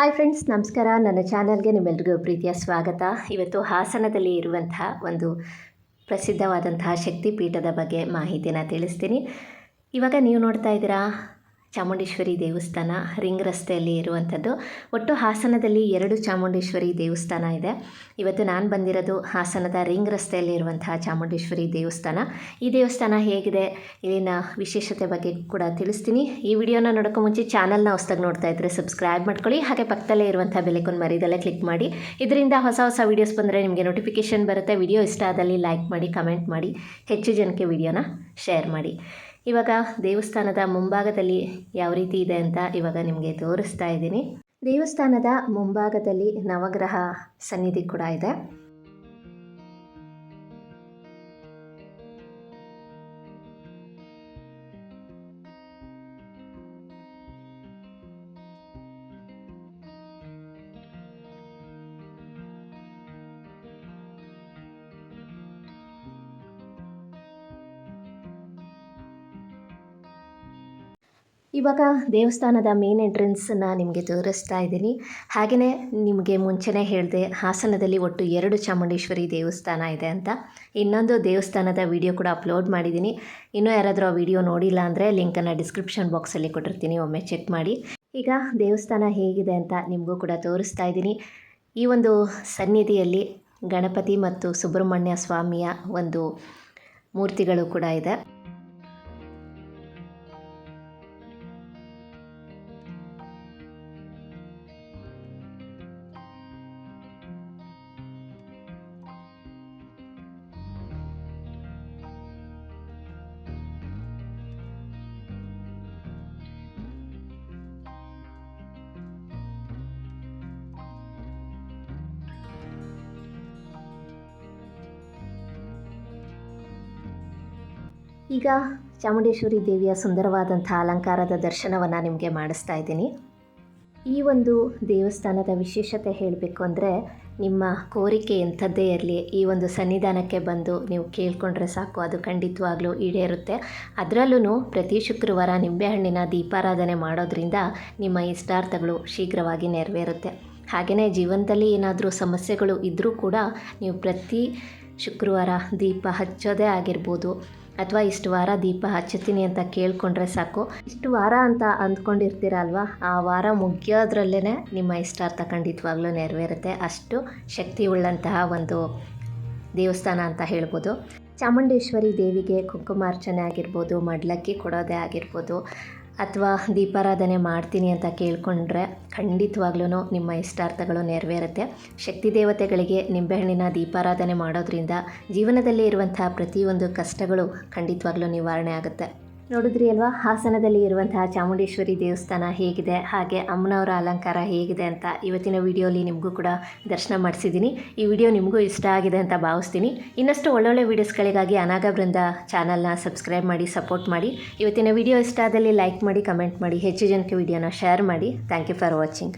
Hi friends ನಮಸ್ಕಾರ. ನನ್ನ ಚಾನಲ್ಗೆ ನಿಮ್ಮೆಲ್ರಿಗೂ ಪ್ರೀತಿಯ ಸ್ವಾಗತ. ಇವತ್ತು ಹಾಸನದಲ್ಲಿ ಇರುವಂತಹ ಒಂದು ಪ್ರಸಿದ್ಧವಾದಂತಹ ಶಕ್ತಿಪೀಠದ ಬಗ್ಗೆ ಮಾಹಿತಿನ ತಿಳಿಸ್ತೀನಿ. ಇವಾಗ ನೀವು ನೋಡ್ತಾ ಇದ್ದೀರಾ ಚಾಮುಂಡೇಶ್ವರಿ ದೇವಸ್ಥಾನ ರಿಂಗ್ ರಸ್ತೆಯಲ್ಲಿ ಇರುವಂಥದ್ದು. ಒಟ್ಟು ಹಾಸನದಲ್ಲಿ ಎರಡು ಚಾಮುಂಡೇಶ್ವರಿ ದೇವಸ್ಥಾನ ಇದೆ. ಇವತ್ತು ನಾನು ಬಂದಿರೋದು ಹಾಸನದ ರಿಂಗ್ ರಸ್ತೆಯಲ್ಲಿ ಇರುವಂತಹ ಚಾಮುಂಡೇಶ್ವರಿ ದೇವಸ್ಥಾನ. ಈ ದೇವಸ್ಥಾನ ಹೇಗಿದೆ? ಇಲ್ಲಿನ ವಿಶೇಷತೆ ಬಗ್ಗೆ ಕೂಡ ತಿಳಿಸ್ತೀನಿ. ಈ ವಿಡಿಯೋನ ನೋಡೋಕ್ಕೂ ಮುಂಚೆ ಚಾನಲ್ನ ಹೊಸದಾಗಿ ನೋಡ್ತಾ ಇದ್ದರೆ ಸಬ್ಸ್ಕ್ರೈಬ್ ಮಾಡ್ಕೊಳ್ಳಿ. ಹಾಗೆ ಪಕ್ಕದಲ್ಲೇ ಇರುವಂಥ ಬೆಲೆಕೊಂಡು ಮರಿದಲ್ಲೇ ಕ್ಲಿಕ್ ಮಾಡಿ. ಇದರಿಂದ ಹೊಸ ಹೊಸ ವೀಡಿಯೋಸ್ ಬಂದರೆ ನಿಮಗೆ ನೋಟಿಫಿಕೇಷನ್ ಬರುತ್ತೆ. ವಿಡಿಯೋ ಇಷ್ಟ ಆದಲ್ಲಿ ಲೈಕ್ ಮಾಡಿ ಕಮೆಂಟ್ ಮಾಡಿ. ಹೆಚ್ಚು ಜನಕ್ಕೆ ವಿಡಿಯೋನ ಶೇರ್ ಮಾಡಿ. ಇವಾಗ ದೇವಸ್ಥಾನದ ಮುಂಭಾಗದಲ್ಲಿ ಯಾವ ರೀತಿ ಇದೆ ಅಂತ ಇವಾಗ ನಿಮಗೆ ತೋರಿಸ್ತಾ ಇದ್ದೀನಿ. ದೇವಸ್ಥಾನದ ಮುಂಭಾಗದಲ್ಲಿ ನವಗ್ರಹ ಸನ್ನಿಧಿ ಕೂಡ ಇದೆ. ಇವಾಗ ದೇವಸ್ಥಾನದ ಮೇನ್ ಎಂಟ್ರೆನ್ಸನ್ನು ನಿಮಗೆ ತೋರಿಸ್ತಾ ಇದ್ದೀನಿ. ಹಾಗೆಯೇ ನಿಮಗೆ ಮುಂಚೆನೇ ಹೇಳಿದೆ, ಹಾಸನದಲ್ಲಿ ಒಟ್ಟು ಎರಡು ಚಾಮುಂಡೇಶ್ವರಿ ದೇವಸ್ಥಾನ ಇದೆ ಅಂತ. ಇನ್ನೊಂದು ದೇವಸ್ಥಾನದ ವಿಡಿಯೋ ಕೂಡ ಅಪ್ಲೋಡ್ ಮಾಡಿದ್ದೀನಿ. ಇನ್ನೂ ಯಾರಾದರೂ ಆ ವಿಡಿಯೋ ನೋಡಿಲ್ಲ ಅಂದರೆ ಲಿಂಕನ್ನು ಡಿಸ್ಕ್ರಿಪ್ಷನ್ ಬಾಕ್ಸಲ್ಲಿ ಕೊಟ್ಟಿರ್ತೀನಿ, ಒಮ್ಮೆ ಚೆಕ್ ಮಾಡಿ. ಈಗ ದೇವಸ್ಥಾನ ಹೇಗಿದೆ ಅಂತ ನಿಮಗೂ ಕೂಡ ತೋರಿಸ್ತಾ ಇದ್ದೀನಿ. ಈ ಒಂದು ಸನ್ನಿಧಿಯಲ್ಲಿ ಗಣಪತಿ ಮತ್ತು ಸುಬ್ರಹ್ಮಣ್ಯ ಸ್ವಾಮಿಯ ಒಂದು ಮೂರ್ತಿಗಳು ಕೂಡ ಇದೆ. ಈಗ ಚಾಮುಂಡೇಶ್ವರಿ ದೇವಿಯ ಸುಂದರವಾದಂಥ ಅಲಂಕಾರದ ದರ್ಶನವನ್ನು ನಿಮಗೆ ಮಾಡಿಸ್ತಾ ಇದ್ದೀನಿ. ಈ ಒಂದು ದೇವಸ್ಥಾನದ ವಿಶೇಷತೆ ಹೇಳಬೇಕು ಅಂದರೆ ನಿಮ್ಮ ಕೋರಿಕೆ ಎಂಥದ್ದೇ ಇರಲಿ, ಈ ಒಂದು ಸನ್ನಿಧಾನಕ್ಕೆ ಬಂದು ನೀವು ಕೇಳ್ಕೊಂಡ್ರೆ ಸಾಕು, ಅದು ಖಂಡಿತವಾಗ್ಲೂ ಈಡೇರುತ್ತೆ. ಅದರಲ್ಲೂ ಪ್ರತಿ ಶುಕ್ರವಾರ ನಿಂಬೆಹಣ್ಣಿನ ದೀಪಾರಾಧನೆ ಮಾಡೋದ್ರಿಂದ ನಿಮ್ಮ ಇಷ್ಟಾರ್ಥಗಳು ಶೀಘ್ರವಾಗಿ ನೆರವೇರುತ್ತೆ. ಹಾಗೆಯೇ ಜೀವನದಲ್ಲಿ ಏನಾದರೂ ಸಮಸ್ಯೆಗಳು ಇದ್ದರೂ ಕೂಡ ನೀವು ಪ್ರತಿ ಶುಕ್ರವಾರ ದೀಪ ಹಚ್ಚೋದೇ ಆಗಿರ್ಬೋದು ಅಥವಾ ಇಷ್ಟು ವಾರ ದೀಪ ಹಚ್ಚುತ್ತೀನಿ ಅಂತ ಕೇಳಿಕೊಂಡ್ರೆ ಸಾಕು. ಇಷ್ಟು ವಾರ ಅಂತ ಅಂದ್ಕೊಂಡಿರ್ತೀರ ಅಲ್ವಾ ಆ ವಾರ ಮುಗಿಯೋದ್ರಲ್ಲೇ ನಿಮ್ಮ ಇಷ್ಟಾರ್ಥ ಖಂಡಿತವಾಗ್ಲೂ ನೆರವೇರುತ್ತೆ. ಅಷ್ಟು ಶಕ್ತಿ ಉಳ್ಳಂತಹ ಒಂದು ದೇವಸ್ಥಾನ ಅಂತ ಹೇಳ್ಬೋದು. ಚಾಮುಂಡೇಶ್ವರಿ ದೇವಿಗೆ ಕುಂಕುಮಾರ್ಚನೆ ಆಗಿರ್ಬೋದು, ಮಡ್ಲಕ್ಕಿ ಕೊಡೋದೇ ಆಗಿರ್ಬೋದು ಅಥವಾ ದೀಪಾರಾಧನೆ ಮಾಡ್ತೀನಿ ಅಂತ ಕೇಳಿಕೊಂಡ್ರೆ ಖಂಡಿತವಾಗ್ಲೂ ನಿಮ್ಮ ಇಷ್ಟಾರ್ಥಗಳು ನೆರವೇರುತ್ತೆ. ಶಕ್ತಿ ದೇವತೆಗಳಿಗೆ ನಿಂಬೆಹಣ್ಣಿನ ದೀಪಾರಾಧನೆ ಮಾಡೋದ್ರಿಂದ ಜೀವನದಲ್ಲಿ ಇರುವಂತಹ ಪ್ರತಿಯೊಂದು ಕಷ್ಟಗಳು ಖಂಡಿತವಾಗ್ಲೂ ನಿವಾರಣೆ ಆಗುತ್ತೆ. ನೋಡಿದ್ರಿ ಅಲ್ವಾ? ಹಾಸನದಲ್ಲಿ ಇರುವಂತಹ ಚಾಮುಂಡೇಶ್ವರಿ ದೇವಸ್ಥಾನ ಹೇಗಿದೆ? ಹಾಗೆ ಅಮ್ಮನವರ ಅಲಂಕಾರ ಹೇಗಿದೆ ಅಂತ ಇವತ್ತಿನ ವಿಡಿಯೋಲಿ ನಿಮಗೂ ಕೂಡ ದರ್ಶನ ಮಾಡಿಸಿದ್ದೀನಿ. ಈ ವಿಡಿಯೋ ನಿಮಗೂ ಇಷ್ಟ ಆಗಿದೆ ಅಂತ ಭಾವಿಸ್ತೀನಿ. ಇನ್ನಷ್ಟು ಒಳ್ಳೊಳ್ಳೆ ವೀಡಿಯೋಸ್ಗಳಿಗಾಗಿ ಅನಾಗ ಬೃಂದ ಚಾನಲ್ನ ಸಬ್ಸ್ಕ್ರೈಬ್ ಮಾಡಿ, ಸಪೋರ್ಟ್ ಮಾಡಿ. ಇವತ್ತಿನ ವಿಡಿಯೋ ಇಷ್ಟ ಆದಲ್ಲಿ ಲೈಕ್ ಮಾಡಿ, ಕಮೆಂಟ್ ಮಾಡಿ, ಹೆಚ್ಚು ಜನಕ್ಕೆ ವಿಡಿಯೋನ ಶೇರ್ ಮಾಡಿ. Thank you for watching.